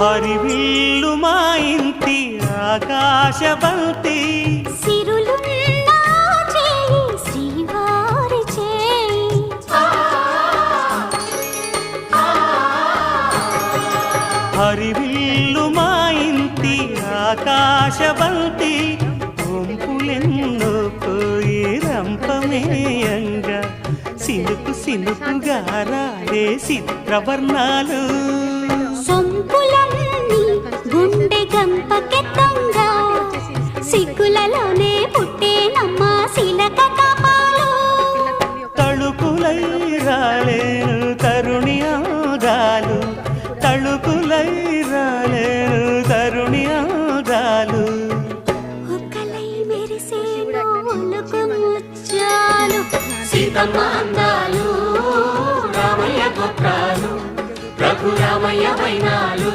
హరివిల్లు మా ఇంటి ఆకాశబంతి హరివిల్లు మా ఇంటి ఆకాశబంతి ఒంపులెన్నో పోయి రంపమేయంగా సినుకు సినుకుగా రాలే చిత్రవర్ణాలు సొంపులన్నీ గుండె గంపకెత్తంగా సిగ్గులలోనే పుట్టేనమ్మ శిలక కపాలు. తళుకులై రాలేను తరుణి ఆగాలు. తళుకులై రాలేను తరుణి ఆగాలు. ఒక్కలై మెరిసేను ఒలుకు ముచ్చాలు సీతమ్మ అందాలు రామయ్య గోత్రాలు రఘురామయ్య వైనాలు.